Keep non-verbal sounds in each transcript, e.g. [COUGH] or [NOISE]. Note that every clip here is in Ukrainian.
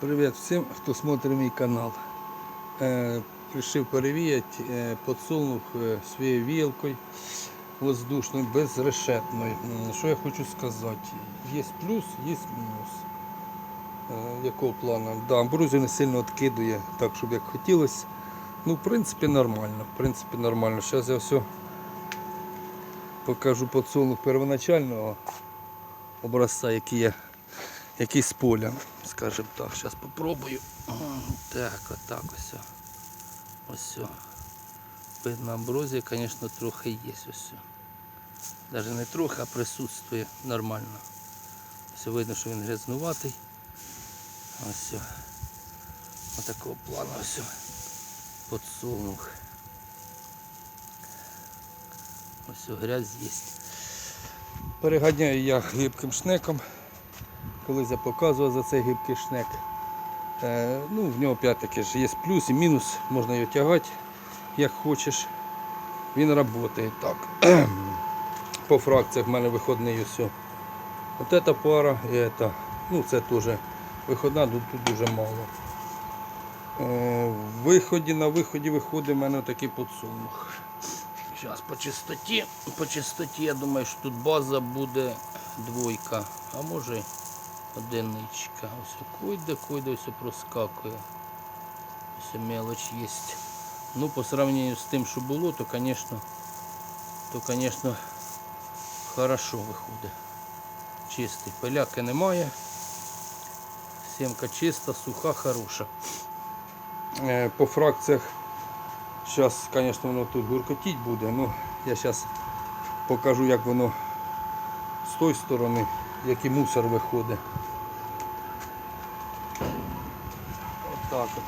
Привіт всім, хто смотрить мій канал. Е, Пришив перевіяти, е, подсунув е, своєю вілкою воздушною, безрешетною. Що я хочу сказати? Є плюс, є мінус. Е, Якого плану? Да, амбрузію не сильно відкидує, так, щоб як хотілося. Ну, в принципі, нормально. В принципі, нормально. Зараз я все покажу подсунув первоначального образця, який я який з поля, скажімо так. Зараз спробую. Так, отак ось. Ось. Видно, амброзія, звісно, трохи є ось. Навіть не трохи, а присутствує нормально. Ось видно, що він грязнуватий. Ось. Ось такого плану ось. Подсолнух. Ось грязь є. Переганяю я гибким шнеком. Колись я показував за цей гибкий шнек. Е, ну, в нього опять-таки ж є плюс і мінус, можна його тягати як хочеш. Він працює так. [CLEARS THROAT] По фракціях в мене виходний усе. От ця пара і ця. Ну це теж виходна, тут, тут дуже мало. Е, в виході на виході виходить в мене такий подсолнух. Зараз по чистоті. По чистоті я думаю, що тут база буде двойка, а може одиничка. Ось койде, койде ось проскакує. Ось мелоч є. Ну, по сравнению з тим, що було, то, звісно, то, звісно, хорошо виходить. Чистий. Пиляки немає. Сімка чиста, суха, хороша. Е, По фракціях Зараз, звісно, воно тут гуркотіть буде, ну я зараз покажу, як воно з тої сторони, який мусор виходить. Отак от.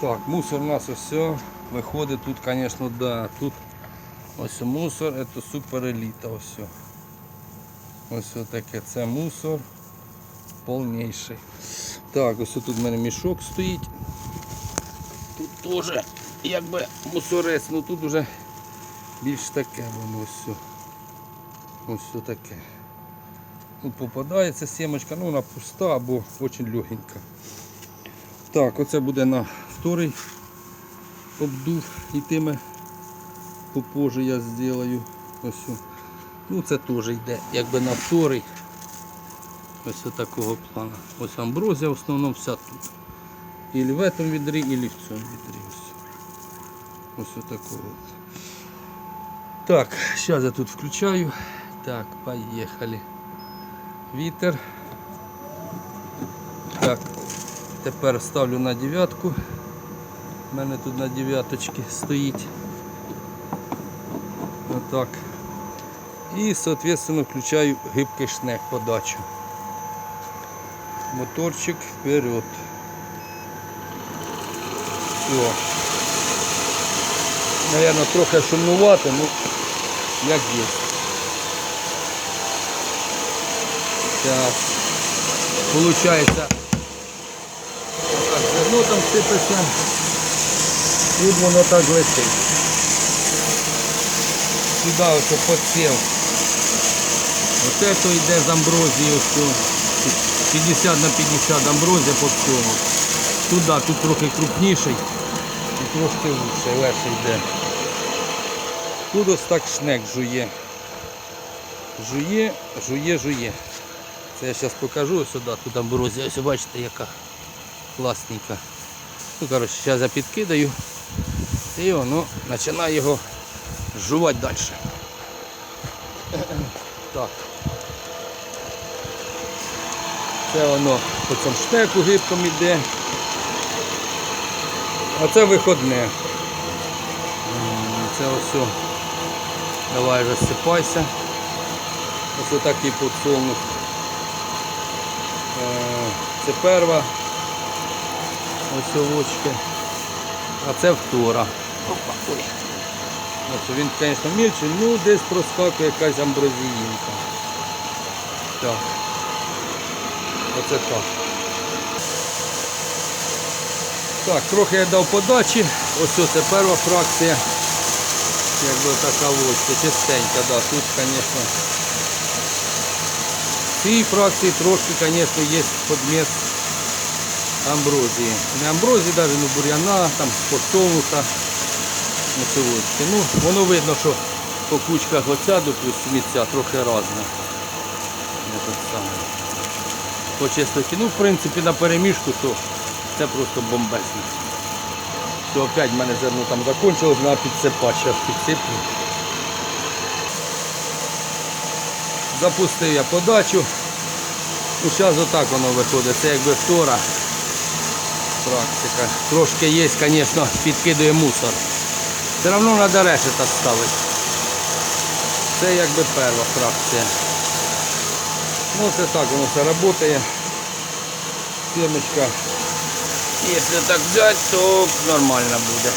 Так, мусор у нас все виходить тут, звісно, да. Тут ось мусор, це супер еліта. Ось. Ось таке, це мусор повніший. Так, ось тут в мене мішок стоїть. Тут теж якби мусорець, ну тут вже більш таке воно. Ось все таке. Тут попадається сімочка, ну вона пуста або дуже легенька. Так, оце буде на вторий обдув йтиме попозже я зроблю. Ось. Ну це теж йде якби на вторий. Ось такого плану. Ось амброзія в основному вся тут. Или в этом відрі, или в цьому відрі. Ось, отакого. Так, зараз я тут включаю. Так, поїхали. Вітер. Так, тепер ставлю на дев'ятку. У мене тут на дев'яточці стоїть. Отак. І, соответственно, включаю гибкий шнек подачу. Моторчик вперед. Все. Наверное, трохи шумнувато, ну як є. Сейчас. Получається. Так, зерно там сипеться. Тут воно так летить. Сюди ось подсів. Оце то йде з амброзії ось. 50 на 50 амброзія по всьому. Туди, тут трохи крупніший і трошки лучше, легше йде. Тут ось так шнек жує. Жує, жує, жує. Це я зараз покажу сюди, тут амброзія. Ось бачите, яка класненька. Ну, коротше, зараз я підкидаю і воно починає його жувати далі. Так. Це воно по цьому штеку гибком іде. А це виходне. Це ось. Давай розсипайся. Ось отакий подсолнух. Е, Це перва. Ось овочки. А це втора. Опа, ой. Він, звісно, мільчий, ну десь проскакує якась амброзіїнка. Так. Оце так. Так, трохи я дав подачі. Ось це перша фракція. Якби така ось, чистенька, да. Тут, звісно. Цій фракції трошки, звісно, є подміс амброзії. Не амброзії, навіть ну, бур'яна, там. Мусоводки. Ну, воно видно, що по кучках оця, допустим, ця трохи само. По чистоті. Ну, в принципі, на переміжку, то це просто бомбезно. То опять в мене зерно там закончилось, треба підсипати, зараз підсиплю. Запустив я подачу. Ну, зараз отак воно виходить. Це якби втора практика. Трошки є, звісно, підкидує мусор. Все одно треба решета ставити. Це якби перша фракція. Ну це так воно все працює. Сімечка. Якщо так взяти, то нормально буде.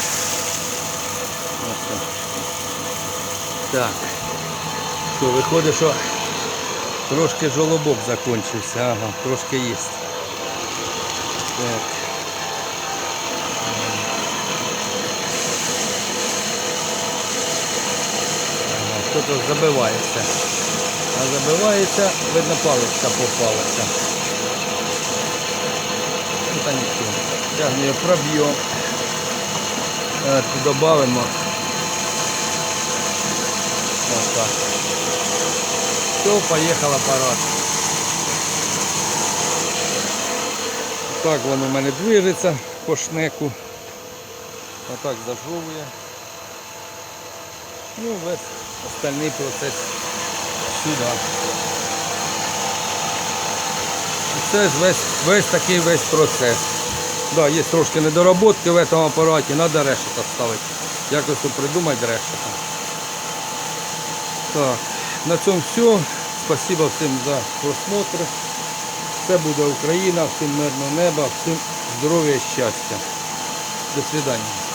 Так. Що, виходить, що трошки жолобок закінчився. Ага, трошки є. Так. Ага, Що-то забивається. А забивається, видно, паличка попалася. Ну та нічого. Зараз ми проб'ємо. Додамо. Ось так. Все, поїхав апарат. Так воно в мене движеться по шнеку. Отак зажовує. Ну, весь остальний процес сюди. Це ж весь, весь такий весь процес. Да, є трошки недоработки в цьому апараті, треба решета ставити. Якось придумати решета. Так, на цьому все. Спасибо всім за просмотр. Все буде Україна, всім мирного неба, всім здоров'я і щастя. До свидання.